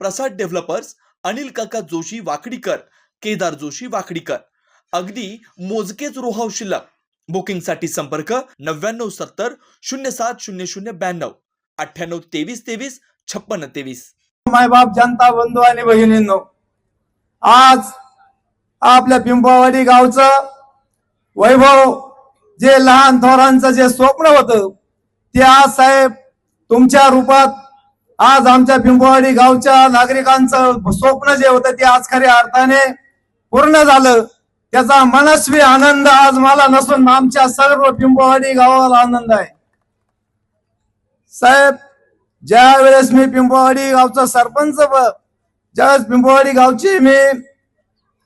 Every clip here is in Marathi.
प्रसाद डेव्हलपर्स अनिल काका जोशी वाकडीकर केदार जोशी वाकडीकर. अगदी मोजकेच रोहाव शिल्लक. बुकिंगसाठी संपर्क नव्याण्णव सत्तर शून्य सात शून्य शून्य ब्याण्णव. अठ्ठ्याण्णव तेवीस तेवीस छप्पन्न तेवीस. मायबाप जनता बंधू आणि बहिणींनो आज आपल्या पिंपळवाडी गावचं वैभव जे लहान थोरांचं जे स्वप्न होतं ते आज साहेब तुमच्या रूपात आज आमच्या पिंपवाडी गावच्या नागरिकांचं स्वप्न जे होतं ते आज खऱ्या अर्थाने पूर्ण झालं. त्याचा मनस्वी आनंद आज मला नसून आमच्या सर्व पिंपवाडी गावाला आनंद आहे. साहेब ज्या वेळेस मी पिंपवाडी गावचा सरपंच ज्यावेळेस पिंपवाडी गावची मी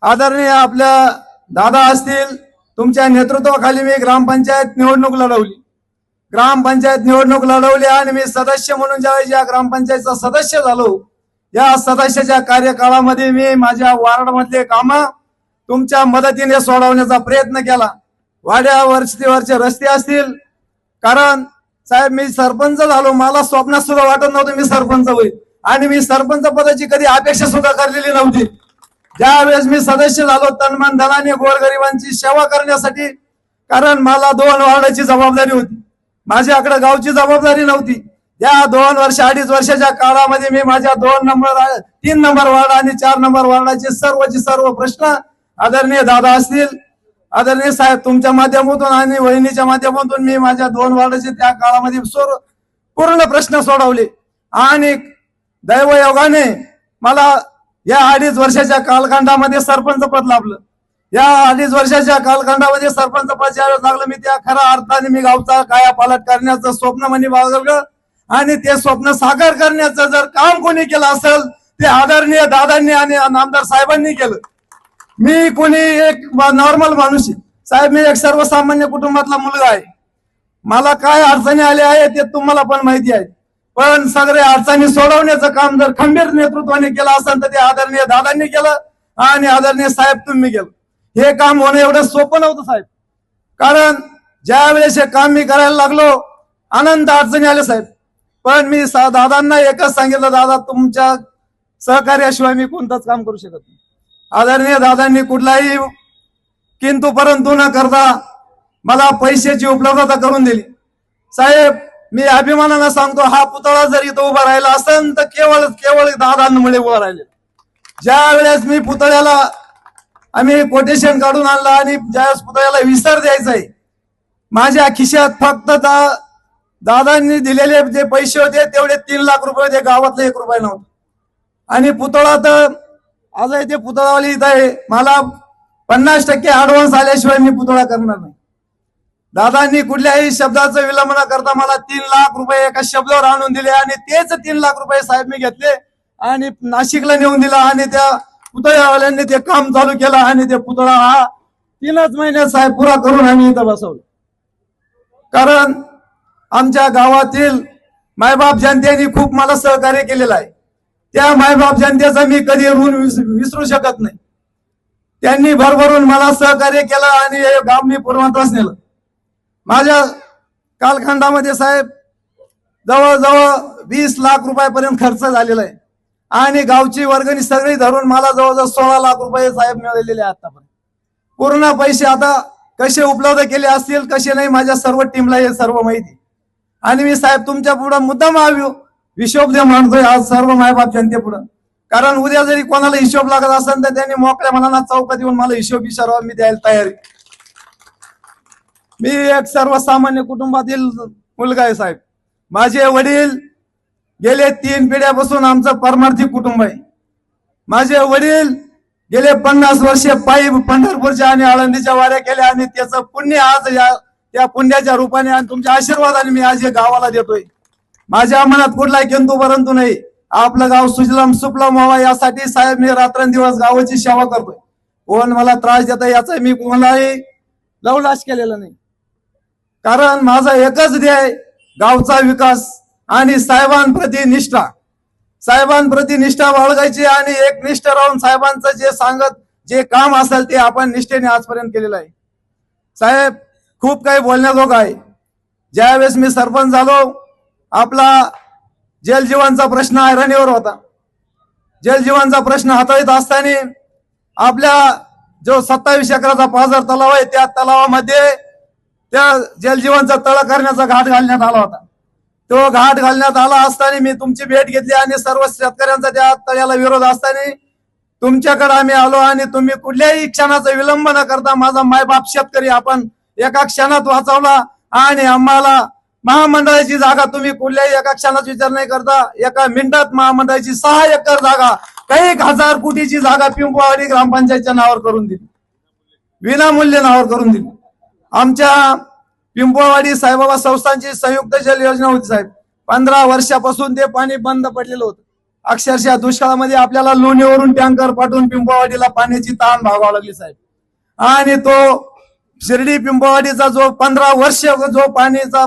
आदरणीय आपल्या दादा असतील तुमच्या नेतृत्वाखाली मी ग्रामपंचायत निवडणूक लढवली. ग्रामपंचायत निवडणूक लढवली आणि मी सदस्य म्हणून ज्यावेळेस या ग्रामपंचायतचा सदस्य झालो या सदस्याच्या कार्यकाळामध्ये मी माझ्या वार्डमधले काम तुमच्या मदतीने सोडवण्याचा प्रयत्न केला. वाड्या वरतीवरचे रस्ते असतील. कारण साहेब मी सरपंच झालो. मला स्वप्नात सुद्धा वाटत नव्हतं मी सरपंच होईल. आणि मी सरपंच पदाची कधी अपेक्षा सुद्धा करलेली नव्हती. ज्यावेळेस मी सदस्य झालो तन्मान धनाने गोरगरिबांची सेवा करण्यासाठी कारण मला दोन वार्डाची जबाबदारी होती. माझ्याकडे गावची जबाबदारी नव्हती. या दोन वर्ष अडीच वर्षाच्या काळामध्ये मी माझ्या दोन नंबर तीन नंबर वार्ड आणि चार नंबर वार्डाचे सर्वचे सर्व प्रश्न आदरणीय दादा असतील आदरणीय साहेब तुमच्या माध्यमातून आणि वहिनीच्या माध्यमातून मी माझ्या दोन वार्डाचे त्या काळामध्ये पूर्ण प्रश्न सोडवले. आणि दैवयोगाने मला या अडीच वर्षाच्या कालखंडामध्ये सरपंच पद लाभलं. या अडीच वर्षाच्या कालखंडामध्ये सरपंच पद लागलं. मी त्या खऱ्या अर्थाने मी गावचा काया पालट करण्याचं स्वप्न म्हणे बाळगलं आणि ते स्वप्न साकार करण्याचं जर काम कोणी केलं असेल ते आदरणीय दादांनी आणि आमदार साहेबांनी केलं. मी कोणी एक नॉर्मल माणूस साहेब मी एक सर्वसामान्य कुटुंबातला मुलगा आहे. मला काय अडचणी आल्या आहे ते तुम्हाला पण माहिती आहे. पण सगळे अडचणी सोडवण्याचं काम जर खंबीर नेतृत्वाने केलं असेल तर ते आदरणीय दादांनी केलं आणि आदरणीय साहेब तुम्ही केलं. हे काम होणं एवढं सोपं नव्हतं साहेब. कारण ज्या वेळेस हे काम मी करायला लागलो अनंत अडचणी आल्या साहेब. पण मी सा- दादांना एकच सांगितलं दादा तुमच्या सहकार्याशिवाय मी कोणतंच काम करू शकत नाही. आदरणीय दादांनी कुठलाही किंतु परंतु न करता मला पैशाची उपलब्धता करून दिली. साहेब मी अभिमानानं सांगतो हा पुतळा जर इथं उभा राहिला असेल तर केवळ केवळ दादांमुळे उभा राहिले. ज्या वेळेस मी पुतळ्याला आम्ही कोटेशन काढून आणलं आणि ज्यावेळेस पुतळ्याला विसर द्यायचा आहे माझ्या खिशात फक्त दा- दादांनी दिलेले जे पैसे होते तेवढे तीन लाख रुपये होते गावातले एक रुपये नव्हते. आणि पुतळा तर आज ते पुतळावाली इथं आहे मला पन्नास टक्के ऍडव्हान्स आल्याशिवाय मी पुतळा करणार नाही. दादांनी कुठल्याही शब्दाचं विलंबन करता मला तीन लाख रुपये एका शब्दावर आणून दिले आणि तेच तीन लाख रुपये साहेब मी घेतले आणि नाशिकला नेऊन दिला आणि त्या पुतळ्यावाल्यांनी ते काम चालू केलं आणि ते पुतळा हा तीनच महिन्यात साहेब पुरा करून आम्ही इथं बसवलं. कारण आमच्या गावातील मायबाप जनतेने खूप मला सहकार्य केलेलं आहे. त्या मायबाप जनतेचा मी कधी ऋण विस- विसरू शकत नाही. त्यांनी भरभरून मला सहकार्य केलं आणि हे गाव मी पूर्वत्वास नेलं. माझ्या कालखंडामध्ये साहेब जवळजवळ वीस लाख रुपयापर्यंत खर्च झालेला आहे. आणि गावची वर्गणी सगळी धरून मला जवळजवळ सोळा लाख रुपये साहेब मिळालेले आहे आतापर्यंत. पूर्ण पैसे आता कसे उपलब्ध केले असतील कसे नाही माझ्या सर्व टीमला हे सर्व माहिती. आणि मी साहेब तुमच्यापुढे मुद्दाम आव्यो हिशोब दे मानतोय आज सर्व मायबाप जनते पुढे कारण उद्या जरी कोणाला हिशोब लागत असेल तर त्यांनी मोकळ्या मनाला चौकात येऊन मला हिशोब विचारावा मी द्यायला तयार मी एक सर्वसामान्य कुटुंबातील मुलगा आहे साहेब. माझे वडील गेले तीन पिढ्यापासून आमचं परमार्थी कुटुंब आहे. माझे वडील गेले पन्नास वर्षे पायी पंढरपूरच्या आणि आळंदीच्या वाऱ्या केल्या आणि त्याचं पुण्य आज या त्या पुण्याच्या रूपाने आणि तुमच्या आशीर्वादाने मी आज या गावाला देतोय. माझ्या मनात कुठलाही किंतू परंतु नाही. आपलं गाव सुजलाम सुफलाम व्हावा यासाठी साहेब मी रात्रंदिवस गावाची सेवा करतोय. कोण मला त्रास देत याचा मी कोणालाही लवलाश केलेला नाही. कारण माझा एकच ध्येय गावचा विकास. आणि साहेबांप्रती निष्ठा. साहेबांप्रती निष्ठा बाळगायची आणि एक निष्ठ राहून साहेबांचं जे सांगत जे काम असेल ते आपण निष्ठेने आजपर्यंत केलेलं आहे. साहेब खूप काही बोलण्याजोग आहे. ज्यावेळेस मी सरपंच झालो आपला जलजीवनचा प्रश्न ऐरणीवर होता. जलजीवनचा प्रश्न हाताळीत असताना आपल्या जो सत्तावीस एकराचा पाझर तलाव आहे त्या तलावामध्ये त्या जलजीवनचा तळ करण्याचा घाट घालण्यात आला होता. तो घाट घालण्यात आला असताना मी तुमची भेट घेतली आणि सर्व शेतकऱ्यांचा त्या तळ्याला विरोध असताना तुमच्याकडे आम्ही आलो आणि तुम्ही कुठल्याही क्षणाचा विलंब न करता माझा मायबाप शेतकरी आपण एका क्षणात वाचवला आणि आम्हाला महामंडळाची जागा तुम्ही कुठल्याही एका क्षणात विचार नाही करता. एका मिनिटात महामंडळाची सहा एकर जागा काही एक हजार कोटीची जागा पिंपवाडी ग्रामपंचायतच्या नावावर करून दिली. विनामूल्य नावावर करून दिली. आमच्या पिंपळवाडी साईबाबा संस्थांची संयुक्त जल योजना होती साहेब. पंधरा वर्षापासून ते पाणी बंद पडलेलं होतं. अक्षरशः दुष्काळामध्ये आपल्याला लोणीवरून टँकर पाठवून पिंपळवाडीला पाण्याची ताण भागावं लागली साहेब. आणि तो शिर्डी पिंपळवाडीचा जो पंधरा वर्ष जो पाणीचा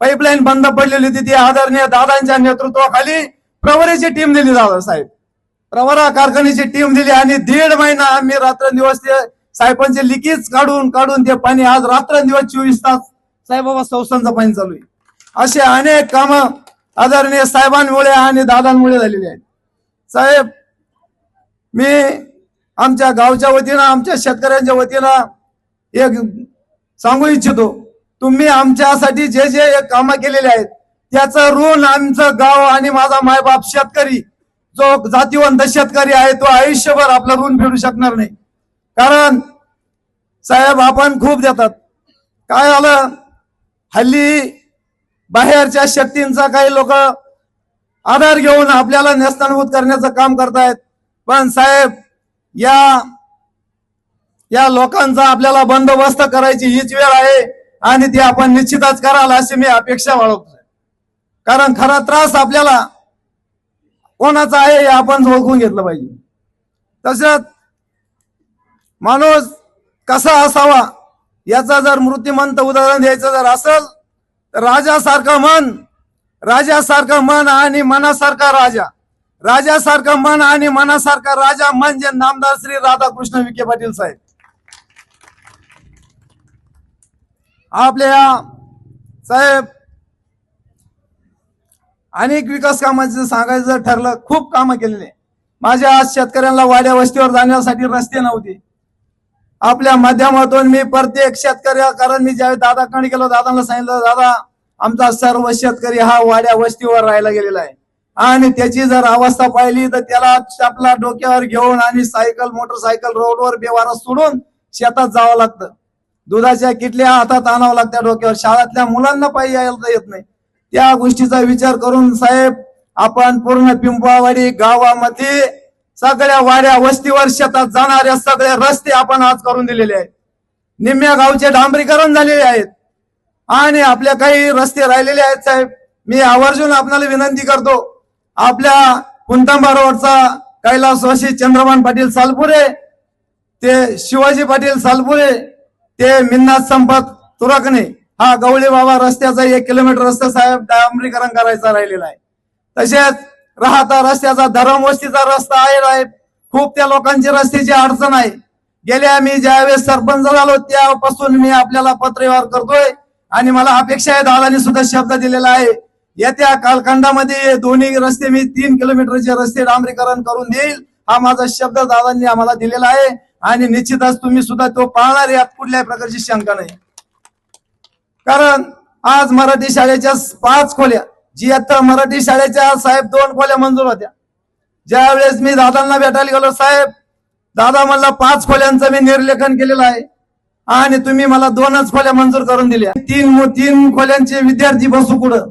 पाईपलाईन बंद पडलेली होती ती आदरणीय दादांच्या नेतृत्वाखाली प्रवरीची टीम दिली दादा साहेब. प्रवरा कारखान्याची टीम दिली आणि दीड महिना आम्ही रात्रंदिवस ते साहेबांचे लिकीज काढून काढून ते पाणी आज रात्रंदिवस चोवीस तास साईबाबा संस्थांचा पाणी चालू आहे. असे अनेक काम आदरणीय साहेबांमुळे आणि दादांमुळे झालेले आहेत. साहेब मी आमच्या गावच्या वतीनं आमच्या शेतकऱ्यांच्या वतीनं एक सांगू इच्छितो. तुम्ही आमच्यासाठी जे जे कामं केलेले आहेत त्याचं ऋण आमचं गाव आणि माझा मायबाप शेतकरी जो जातीवंत शेतकरी आहे तो आयुष्यभर आपलं ऋण फेडू शकणार नाही. कारण साहेब आपण खूप देतात. काय आलं हल्ली बाहेरच्या शक्तींचा काही लोक आधार घेऊन आपल्याला नेस्तानभूत करण्याचं काम करतायत. पण साहेब या या लोकांचा आपल्याला बंदोबस्त करायची हीच वेळ आहे आणि ती आपण निश्चितच कराल अशी मी अपेक्षा बाळगतो कारण खरा त्रास आपल्याला कोणाचा आहे हे आपण ओळखून घेतलं पाहिजे. तसंच माणूस कसा असावा याचा जर मृत्यूमंत उदाहरण द्यायचं जर असेल तर राजासारखं मन राजासारखं मन आणि मनासारखा राजा. राजासारखं मन आणि मनासारखा राजा म्हणजे नामदार श्री राधाकृष्ण विखे पाटील साहेब. आपल्या साहेब अनेक विकास कामाचं सांगायचं जर ठरलं खूप कामं केलेले. माझ्या आज शेतकऱ्यांना वाड्या वस्तीवर जाण्यासाठी रस्ते नव्हते. आपल्या माध्यमातून मी प्रत्येक शेतकरी कारण मी ज्यावेळी दादाकडे गेलो दादांना सांगितलं दादा आमचा सर्व शेतकरी हा वाड्या वस्तीवर राहायला गेलेला आहे. आणि त्याची जर अवस्था पाहिली तर त्याला आपला डोक्यावर घेऊन आणि सायकल मोटरसायकल रोडवर बेवारा सोडून शेतात जावं लागतं. दुधाच्या किटल्या हातात आणावं लागत्या डोक्यावर. शाळेतल्या मुलांना पायी यायला येत नाही. त्या गोष्टीचा विचार करून साहेब आपण पूर्ण पिंपळावाडी गावामध्ये सगळ्या वाड्या वस्तीवर शेतात जाणाऱ्या सगळे रस्ते आपण आज करून दिलेले आहेत. निम्म्या गावचे डांबरीकरण झालेले आहेत. आणि आपल्या काही रस्ते राहिलेले आहेत साहेब. मी आवर्जून आपल्याला विनंती करतो. आपल्या पुंतांबा रोडचा वशी चंद्रमान पाटील सालपुरे ते शिवाजी पाटील सालपुरे ते मिन्नाथ संपत तुरकणे हा गवळी बाबा रस्त्याचा एक किलोमीटर रस्ता साहेब डांबरीकरण करायचा राहिलेला आहे. तसेच राहता रस्त्याचा धरमवस्तीचा रस्ता आहे खूप त्या लोकांची रस्त्याची अडचण आहे. गेल्या मी ज्यावेळेस सरपंच झालो त्यापासून मी आपल्याला पत्रव्यवहार करतोय. आणि मला अपेक्षा आहे दादानी सुद्धा शब्द दिलेला आहे. येत्या कालखंडामध्ये दोन्ही रस्ते मी तीन किलोमीटरचे रस्ते डांबरीकरण करून देईल. हा माझा शब्द दादांनी आम्हाला दिलेला आहे. आणि निश्चितच तुम्ही सुद्धा तो पाळणार यात कुठल्याही प्रकारची शंका नाही. कारण आज मराठी शाळेच्या पाच खोल्या जी आता मराठी शाळेच्या साहेब दोन खोल्या मंजूर होत्या. ज्या वेळेस मी दादांना भेटायला गेलो साहेब दादा मला पाच खोल्यांचं मी निर्लेखन केलेलं आहे आणि तुम्ही मला दोनच खोल्या मंजूर करून दिल्या. तीन तीन खोल्यांचे विद्यार्थी बसू कुठं?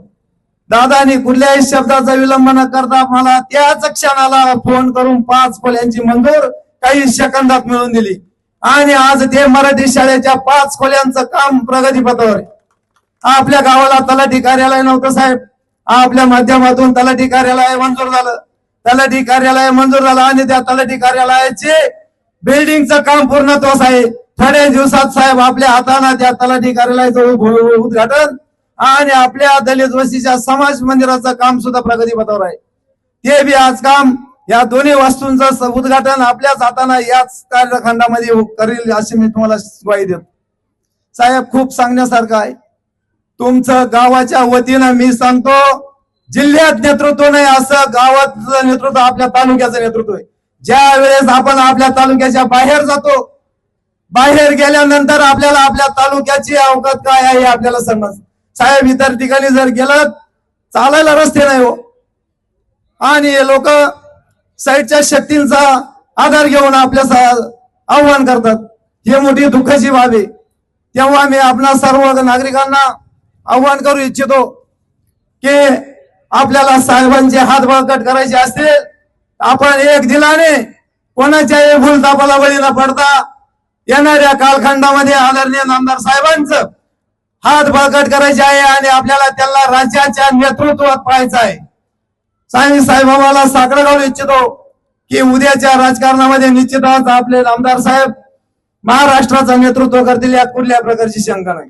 दादानी कुठल्याही शब्दाचा विलंब न करता मला त्याच क्षणाला फोन करून पाच खोल्यांची मंजूर काही सेकंदात मिळवून दिली. आणि आज ते मराठी शाळेच्या पाच खोल्यांचं काम प्रगतीपथावर आपल्या गावाला तलाठी कार्यालय नव्हतं साहेब. आपल्या माध्यमातून तलाठी कार्यालय मंजूर झालं. तलाठी कार्यालय मंजूर झालं आणि त्या तलाठी कार्यालयाचे बिल्डिंगचं काम पूर्णत्वास आहे थोड्या दिवसात साहेब आपल्या हाताने त्या तलाठी कार्यालयाचं उद्घाटन आणि आपल्या दलित वस्तीच्या समाज मंदिराचं काम सुद्धा प्रगतीपथावर आहे. ते बी आज काम या दोन्ही वस्तूंचं उद्घाटन आपल्याच हाताने याच कार्यखंडामध्ये करील अशी मी तुम्हाला ग्वाही देतो. साहेब खूप सांगण्यासारखं आहे. तुमचं गावाच्या वतीनं मी सांगतो जिल्ह्यात नेतृत्व नाही असं गावाचं नेतृत्व आपल्या तालुक्याचं नेतृत्व आहे. ज्या वेळेस आपण आपल्या तालुक्याच्या बाहेर जातो बाहेर गेल्यानंतर आपल्याला आपल्या तालुक्याची अवकात काय आहे हे आपल्याला समज साहेब इतर ठिकाणी जर गेलं चालायला रस्ते नाही हो. आणि लोक साईडच्या शक्तींचा आधार घेऊन आपल्या सा- आव्हान करतात. हे मोठी दुःखाची बाब आहे. तेव्हा मी आपणा सर्व नागरिकांना आव्हान करू इच्छितो की आपल्याला साहेबांचे हात बळकट करायचे असतील आपण एक दिलाने कोणाच्याही भूलतापाला बळी न पडता येणाऱ्या कालखंडामध्ये आदरणीय नामदार साहेबांचं हात बळकट करायचे आहे आणि आपल्याला त्यांना राज्याच्या नेतृत्वात पाहायचं आहे. साई साहेबाबाला साकडं घालू इच्छितो की उद्याच्या राजकारणामध्ये निश्चितच आपले आमदार साहेब महाराष्ट्राचं नेतृत्व करतील यात कुठल्या प्रकारची शंका नाही.